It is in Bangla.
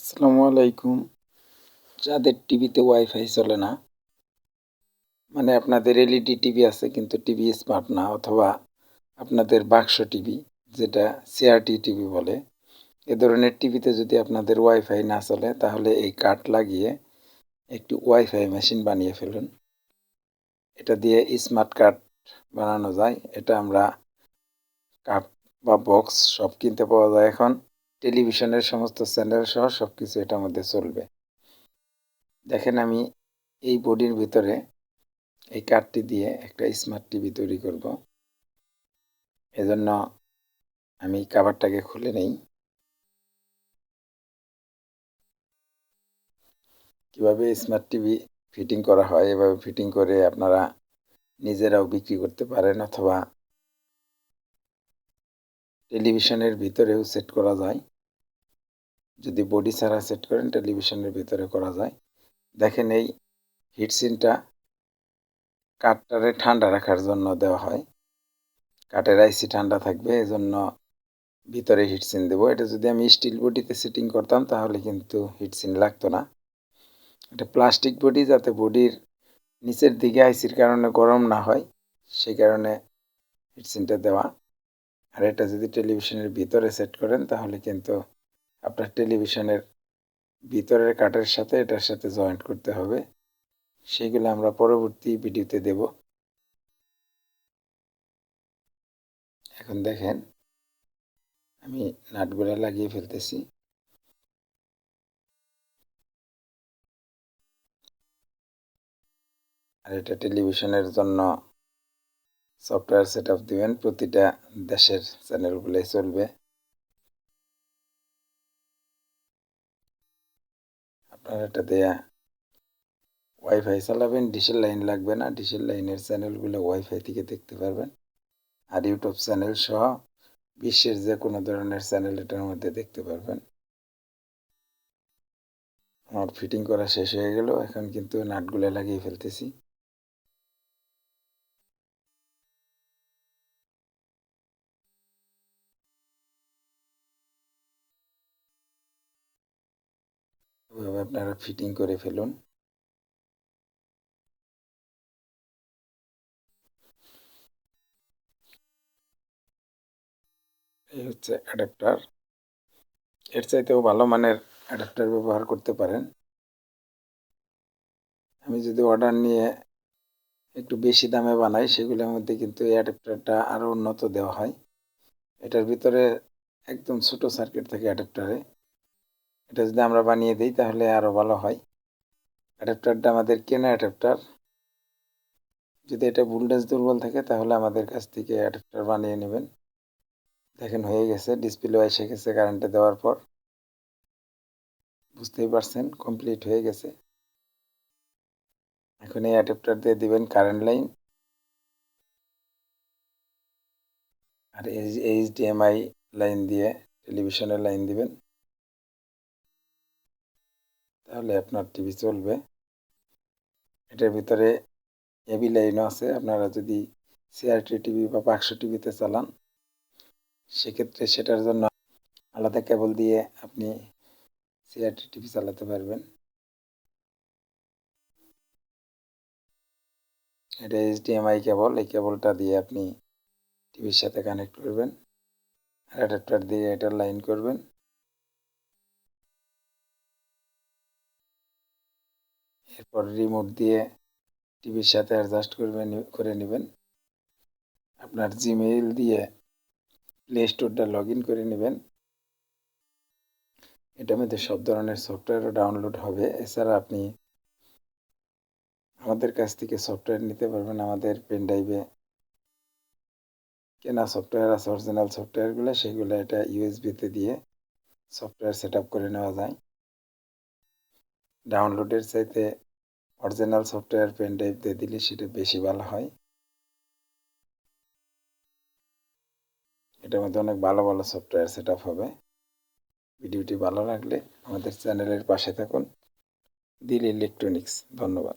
আসসালামু আলাইকুম। যাদের টিভিতে ওয়াইফাই চলে না মানে আপনাদের এলইডি টিভি আছে কিন্তু টিভি স্মার্ট না, অথবা আপনাদের বাক্স টিভি, যেটা সিআরটি টিভি বলে, এ ধরনের টিভিতে যদি আপনাদের ওয়াইফাই না চলে, তাহলে এই কার্ড লাগিয়ে একটি ওয়াইফাই মেশিন বানিয়ে ফেলুন। এটা দিয়ে স্মার্ট কার্ড বানানো যায়। এটা আমরা কার্ড বা বক্স সব কিনতে পাওয়া যায় এখন। টেলিভিশনের সমস্ত চ্যানেল সহ সব কিছু এটার মধ্যে চলবে। দেখেন আমি এই বডির ভিতরে এই কার্ডটি দিয়ে একটা স্মার্ট টিভি তৈরি করব। এজন্য আমি কাভারটাকে খুলে নেই। কীভাবে স্মার্ট টিভি ফিটিং করা হয়, এভাবে ফিটিং করে আপনারা নিজেরাও বিক্রি করতে পারেন অথবা টেলিভিশনের ভিতরেও সেট করা যায়। যদি বডি ছাড়া সেট করেন টেলিভিশনের ভিতরে করা যায়। দেখেন এই হিটসিনটা কাঠটারে ঠান্ডা রাখার জন্য দেওয়া হয়। কাঠের আইসি ঠান্ডা থাকবে, এজন্য ভিতরে হিটসিন দেবো। এটা যদি আমি স্টিল বডিতে সেটিং করতাম, তাহলে কিন্তু হিটসিন লাগতো না। এটা প্লাস্টিক বডি যাতে বডির নিচের দিকে আইসির কারণে গরম না হয়, সেই কারণে হিটসিনটা দেওয়া। আর এটা যদি টেলিভিশনের ভিতরে সেট করেন, তাহলে কিন্তু আপনার টেলিভিশনের ভিতরের কাঠের সাথে এটার সাথে জয়েন্ট করতে হবে। সেগুলো আমরা পরবর্তী ভিডিওতে দেব। এখন দেখেন, আমি নাটগুলো লাগিয়ে ফেলতেছি। আর এটা টেলিভিশনের জন্য সফটওয়্যার সেট আপ দেবেন। প্রতিটা দেশের চ্যানেলগুলোই চলবে। আপনার দেয়া। ওয়াইফাই চালাবেন ডিশের লাইন লাগবে না। ডিশের লাইনের চ্যানেলগুলো ওয়াইফাই থেকে দেখতে পারবেন। আর ইউটিউব চ্যানেল সহ বিশ্বের যে কোনো ধরনের চ্যানেল এটার মধ্যে দেখতে পারবেন। আমার ফিটিং করা শেষ হয়ে গেল। এখন কিন্তু নাটগুলো লাগিয়ে ফেলতেছি। এভাবে আপনারা ফিটিং করে ফেলুন। এই হচ্ছে অ্যাডাপ্টার এর চাইতেও ভালো মানের অ্যাডাপ্টার ব্যবহার করতে পারেন। আমি যদি অর্ডার নিয়ে একটু বেশি দামে বানাই, সেগুলোর মধ্যে কিন্তু এই অ্যাডাপ্টারটা আরও উন্নত দেওয়া হয়। এটার ভিতরে একদম ছোটো সার্কিট থাকে অ্যাডাপ্টারে এটা যদি আমরা বানিয়ে দিই তাহলে আরও ভালো হয়। অ্যাডাপ্টারটা আমাদের কেনা অ্যাডাপ্টার? যদি এটা ভোল্টেজ দুর্বল থাকে তাহলে আমাদের কাছ থেকে অ্যাডাপ্টার বানিয়ে নেবেন। দেখেন হয়ে গেছে ডিসপ্লে এসে গেছে কারেন্টে দেওয়ার পর। বুঝতেই পারছেন কমপ্লিট হয়ে গেছে। এখন এই অ্যাডাপ্টার দিয়ে দিবেন কারেন্ট লাইন আর এইচ এইচডিএমআই লাইন দিয়ে টেলিভিশনের লাইন দিবেন। তাহলে আপনার টিভি চলবে। এটার ভিতরে এবি লাইনও আছে। আপনারা যদি সিআরটি টিভি বা বাক্স টিভিতে চালান, সেক্ষেত্রে সেটার জন্য আলাদা কেবল দিয়ে আপনি সিআরটি টিভি চালাতে পারবেন। এটা এইচডিএমআই কেবল এই কেবলটা দিয়ে আপনি টিভির সাথে কানেক্ট করবেন। আর অ্যাডাপ্টার দিয়ে এটা লাইন করবেন। এরপর রিমোট দিয়ে টিভির সাথে অ্যাডজাস্ট করবেন করে নেবেন। আপনার জিমেইল দিয়ে প্লে স্টোরটা লগ ইন করে নেবেন। এটার মধ্যে সব ধরনের সফটওয়্যারও ডাউনলোড হবে। এছাড়া আপনি আমাদের কাছ থেকে সফটওয়্যার নিতে পারবেন। আমাদের পেন ড্রাইভে কেনা সফটওয়্যার আছে অরিজিনাল সফটওয়্যারগুলো সেগুলো এটা ইউএসবিতে দিয়ে সফটওয়্যার সেট করে নেওয়া যায়। ডাউনলোডের চাইতে অরিজিনাল সফটওয়্যার পেন ড্রাইভ দিয়ে দিলে সেটা বেশি ভালো হয়। এটার মধ্যে অনেক ভালো ভালো সফটওয়্যার সেট হবে। ভিডিওটি ভালো লাগলে আমাদের চ্যানেলের পাশে থাকুন। দিল ইলেকট্রনিক্স, ধন্যবাদ।